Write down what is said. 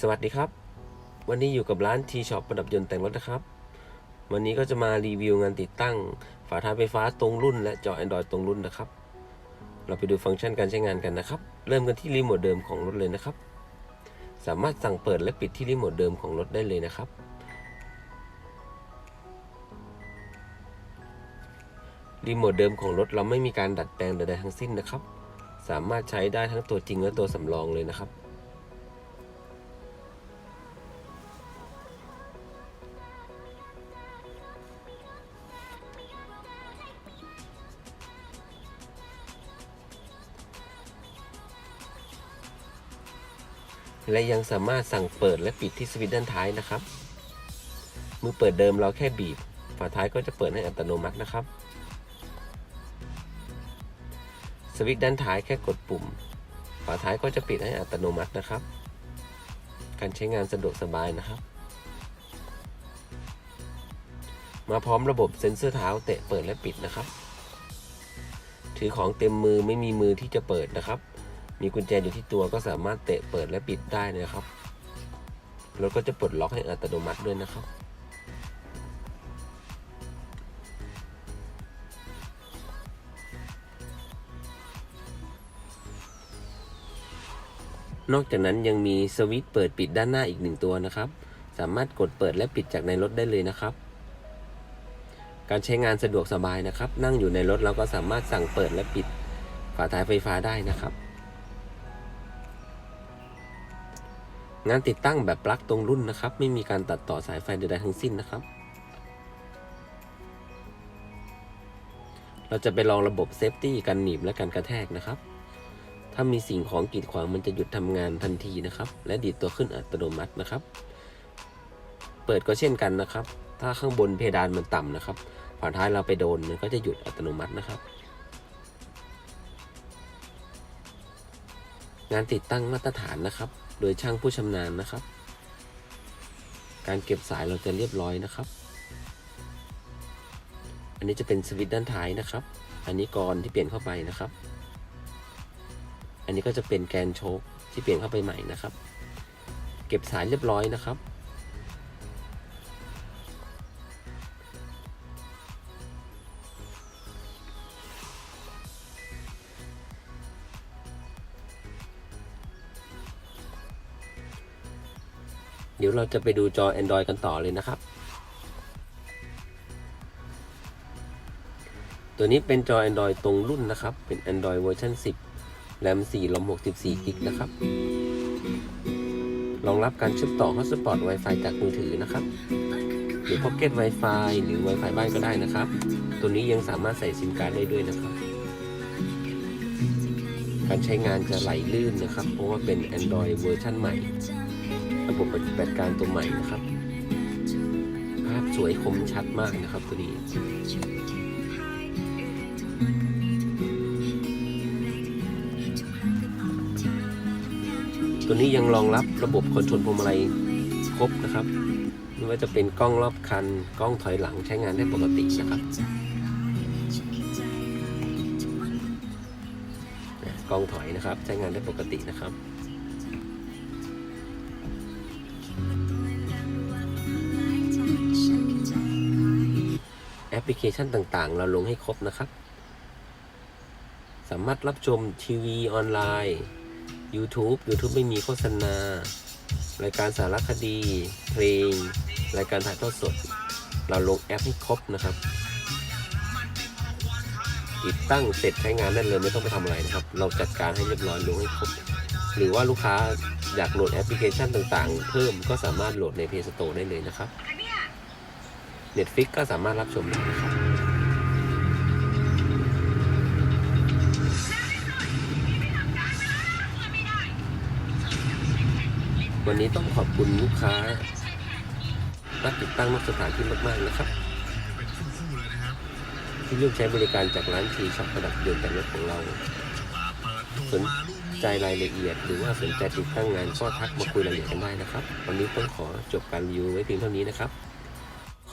สวัสดีครับ วันนี้อยู่กับร้านทีช็อปประดับยนต์แต่งรถนะครับ วันนี้ก็จะมารีวิวงานติดตั้ง ฝาท้ายไฟฟ้าตรงรุ่น และจอ Android ตรงรุ่นนะครับ เราไปดูฟังก์ชันการใช้งานกันนะครับ เริ่มกันที่รีโมทเดิมของรถเลยนะครับ สามารถสั่งเปิดและปิดที่รีโมทเดิมของรถได้เลยนะครับ รีโมทเดิมของรถเราไม่มีการดัดแปลงใดๆทั้งสิ้นนะครับ สามารถใช้ได้ทั้งตัวจริงและตัวสำรองเลยนะครับ และยังสามารถสั่งเปิดและปิดที่สวิตช์ด้านท้ายนะครับ มือเปิดเดิมเราแค่บีบ ฝาท้ายก็จะเปิดให้อัตโนมัตินะครับ สวิตช์ด้านท้ายแค่กดปุ่ม ฝาท้ายก็จะปิดให้อัตโนมัตินะครับ การใช้งานสะดวกสบายนะครับ มาพร้อมระบบเซ็นเซอร์เท้าเตะเปิดและปิดนะครับ ถือของเต็มมือไม่มีมือที่จะเปิดนะครับ มีกุญแจอยู่ที่ตัวก็สามารถเตะเปิดและปิดได้นะครับรถก็จะปลดล็อกให้อัตโนมัติด้วยนะครับนอกจากนั้นยังมีสวิตช์เปิดปิดด้านหน้าอีกหนึ่งตัวนะครับ สามารถกดเปิดและปิดจากในรถได้เลยนะครับ การใช้งานสะดวกสบายนะครับ นั่งอยู่ในรถเราก็สามารถสั่งเปิดและปิดฝาท้ายไฟฟ้าได้นะครับ งานติดตั้งแบบปลั๊กตรงรุ่นนะครับ ไม่มีการตัดต่อสายไฟใดๆทั้งสิ้นนะครับ เราจะไปลองระบบเซฟตี้กันหนีบและการกระแทกนะครับ ถ้ามีสิ่งของกีดขวางมันจะหยุดทำงานทันทีนะครับ และดีดตัวขึ้นอัตโนมัตินะครับ เปิดก็เช่นกันนะครับ ถ้าข้างบนเพดานมันต่ำนะครับฝาท้ายเราไปโดนมันก็จะหยุดอัตโนมัตินะครับงานติดตั้งมาตรฐานนะครับ โดยช่างผู้ชำนาญนะครับ การเก็บสายเราจะเรียบร้อยนะครับ อันนี้จะเป็นสวิตช์ด้านท้ายนะครับ อันนี้กรอนที่เปลี่ยนเข้าไปนะครับ อันนี้ก็จะเป็นแกนโชคที่เปลี่ยนเข้าไปใหม่นะครับ เก็บสายเรียบร้อยนะครับ เดี๋ยวเราจะไปดูจอ Android กันต่อเลยนะครับ ตัวนี้เป็นจอ Android ตรงรุ่นนะครับ เป็น Android เวอร์ชัน10แรม4ลม64กิกนะครับ รองรับการเชื่อมต่อ Hotspot Wi-Fi จากมือถือนะครับ หรือ Pocket Wi-Fi หรือ Wi-Fi บ้านก็ได้นะครับ ตัวนี้ยังสามารถใส่ซิมการ์ดได้ด้วยนะครับ การใช้งานจะไหลลื่นนะครับ เพราะว่าเป็น Android เวอร์ชันใหม่ ระบบปฏิบัติการตัวใหม่นะครับ ภาพสวยคมชัดมากนะครับตัวนี้ตัวนี้ยังรองรับระบบคอนโทรลพวงมาลัยครบนะครับไม่ว่าจะเป็นกล้องรอบคัน กล้องถอยหลังใช้งานได้ปกตินะครับ กล้องถอยนะครับ ใช้งานได้ปกตินะครับ แอปพลิเคชันต่างๆ เราลงให้ครบนะครับ สามารถรับชมทีวีออนไลน์ YouTube YouTube ไม่มีโฆษณา รายการสารคดี เพลง รายการถ่ายทอดสด เราลงแอปให้ครบนะครับ ติดตั้งเสร็จใช้งานได้เลยไม่ต้องไปทำอะไรนะครับ เราจัดการให้เรียบร้อยลงให้ครบ หรือว่าลูกค้าอยากโหลดแอปพลิเคชันต่างๆ เพิ่มก็สามารถโหลดใน Play Store ได้เลยนะครับ Netflix ก็สามารถรับชมได้นะครับวันนี้ต้องขอบคุณลูกค้ารับติดตั้งนอกสถานที่มาก ๆ นะครับ ที่เลือกใช้บริการจากร้านทีช็อปประดับยนต์แต่งรถของเรา สนใจรายละเอียด หรือว่าสนใจติดตั้งงานก็ทักมาคุยรายละเอียดกันได้นะครับ วันนี้ต้องขอจบการรีวิวไว้เพียงเท่านี้นะครับ